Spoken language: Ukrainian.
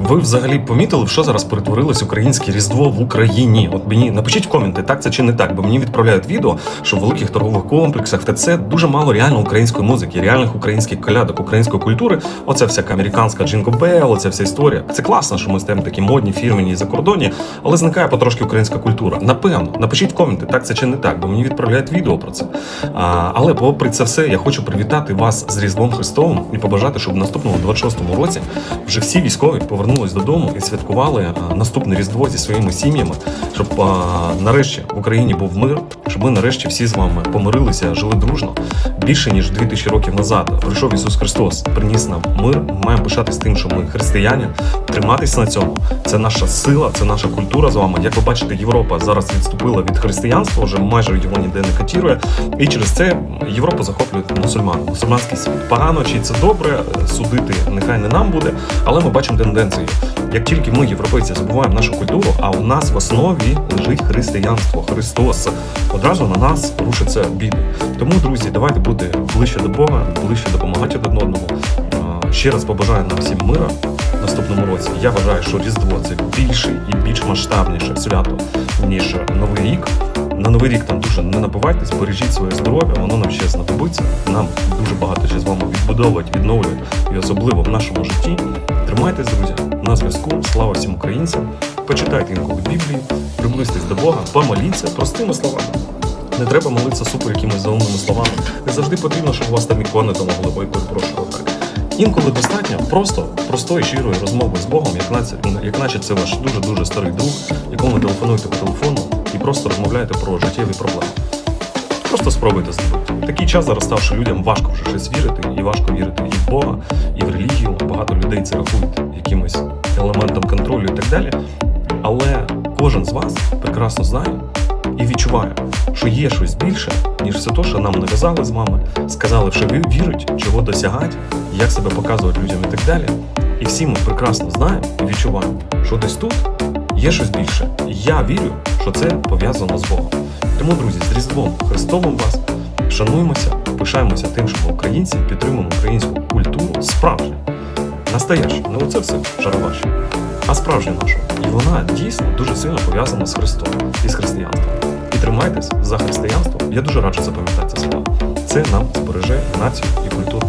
Ви взагалі помітили, в що зараз перетворилось українське різдво в Україні? От мені напишіть в коменти, так це чи не так, бо мені відправляють відео, що в великих торгових комплексах в ТЦ дуже мало реально української музики, реальних українських колядок, української культури. Оце всяка американська Джинго Белл, оця вся історія. Це класно, що ми стаємо такі модні, фірмені і закордонні, але зникає потрошки українська культура. Напевно, напишіть в коменти, так це чи не так, бо мені відправляють відео про це. А, але попри це все, я хочу привітати вас з Різдвом Христовим і побажати, щоб в наступному 26-му році вже всі військові повернулись додому і святкували наступне Різдво зі своїми сім'ями, щоб нарешті в Україні був мир, щоб ми нарешті всі з вами помирилися, жили дружно. Більше ніж 2000 років назад прийшов Ісус Христос, приніс нам мир. Ми маємо пишатись тим, що ми християні, триматися на цьому. Це наша сила, це наша культура з вами. Як ви бачите, Європа зараз відступила від християнства, вже майже його ніде не котірує. І через це Європу захоплюють мусульман, мусульманський світ. Погано чи це добре, судити нехай не нам буде, але ми бачимо тенденцію. Як тільки ми, європейці, забуваємо нашу культуру, а у нас в основі лежить християнство, Христос, одразу на нас рушаться біди. Тому, друзі, давайте бути ближче до Бога, ближче допомагати один одному. Ще раз побажаю нам всім мира в наступному році. Я вважаю, що Різдво це більше і більш масштабніше свято, ніж Новий рік. На новий рік там дуже не напивайтесь, бережіть своє здоров'я, воно нам ще знадобиться. Нам дуже багато ще з вами відбудовувати, відновлювати, і особливо в нашому житті. Тримайтесь, друзі, на зв'язку. Слава всім українцям. Почитайте інколи Біблію, приблизьтесь до Бога, помоліться простими словами. Не треба молитися супер якимись заумними словами. Не завжди потрібно, щоб у вас там ікони там могли ой, перепрошую так. Інколи достатньо просто простої щирої розмови з Богом, як наче, як наче це ваш дуже дуже старий друг, якому телефонуєте по телефону і просто розмовляєте про життєві проблеми. Просто спробуйте зробити. Такий час зараз став, що людям важко вже щось вірити, і важко вірити і в Бога, і в релігію. Багато людей це рахують якимось елементом контролю і так далі. Але кожен з вас прекрасно знає і відчуває, що є щось більше, ніж все те, що нам нав'язали з вами, сказали, що вірить, чого досягати, як себе показувати людям і так далі. І всі ми прекрасно знаємо і відчуваємо, що десь тут є щось більше. І Я вірю, що це пов'язано з Богом. Тому, друзі, з Різдвом Христовим вас шануємося, пишаємося тим, що ми українці підтримуємо українську культуру справжню, настоящу, не оце все шароваші, а справжню нашу. І вона дійсно дуже сильно пов'язана з Христом і з християнством. І тримайтесь за християнство. Я дуже раджу запам'ятати це слова. Це нам збереже націю і культуру.